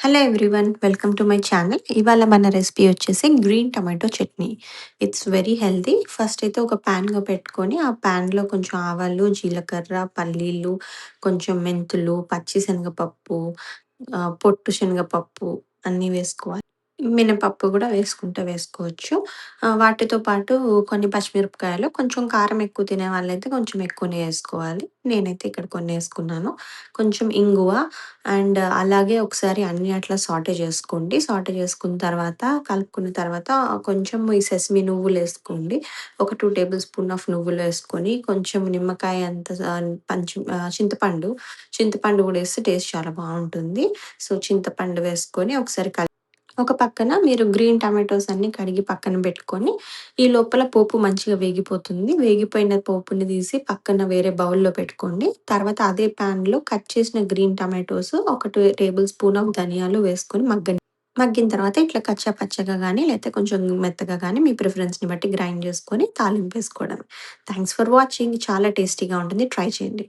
Hello everyone welcome to my channel ఇవాళ మన recipe వచ్చేసి green tomato chutney. It's very healthy first అయితే ఒక ప్యాన్గా పెట్టుకొని ఆ ప్యాన్లో కొంచెం ఆవాలు జీలకర్ర పల్లీలు కొంచెం మెంతులు పచ్చి శనగపప్పు పొట్టు శనగపప్పు అన్నీ వేసుకోవాలి. మినపప్పు కూడా వేసుకుంటే వేసుకోవచ్చు. వాటితో పాటు కొన్ని పచ్చిమిరపకాయలు కొంచెం కారం ఎక్కువ తినే వాళ్ళైతే కొంచెం ఎక్కువనే వేసుకోవాలి. నేనైతే ఇక్కడ కొన్ని వేసుకున్నాను. కొంచెం ఇంగువ అండ్ అలాగే ఒకసారి అన్ని అట్లా సాటే చేసుకోండి. సాటే చేసుకున్న తర్వాత కలుపుకున్న తర్వాత కొంచెం ఈ సెసమి నువ్వులు వేసుకోండి. ఒక టూ టేబుల్ స్పూన్ ఆఫ్ నువ్వులు వేసుకొని కొంచెం నిమ్మకాయ అంత పంచి చింతపండు చింతపండు కూడా వేస్తే టేస్ట్ చాలా బాగుంటుంది. సో చింతపండు వేసుకొని ఒకసారి ఒక పక్కన మీరు గ్రీన్ టమాటోస్ అన్ని కడిగి పక్కన పెట్టుకొని ఈ లోపల పోపు మంచిగా వేగిపోతుంది. వేగిపోయిన పోపుని తీసి పక్కన వేరే బౌల్లో పెట్టుకోండి. తర్వాత అదే ప్యాన్లో కట్ చేసిన గ్రీన్ టమాటోస్ ఒక టేబుల్ స్పూన్ ఆఫ్ ధనియాలు వేసుకొని మగ్గని మగ్గిన తర్వాత ఇట్లా కచ్చా పచ్చగా కానీ లేకపోతే కొంచెం మెత్తగా కానీ మీ ప్రిఫరెన్స్ని బట్టి గ్రైండ్ చేసుకొని తాలింపు వేసుకోవడం థ్యాంక్స్ ఫర్ వాచింగ్. చాలా టేస్టీగా ఉంటుంది. ట్రై చేయండి.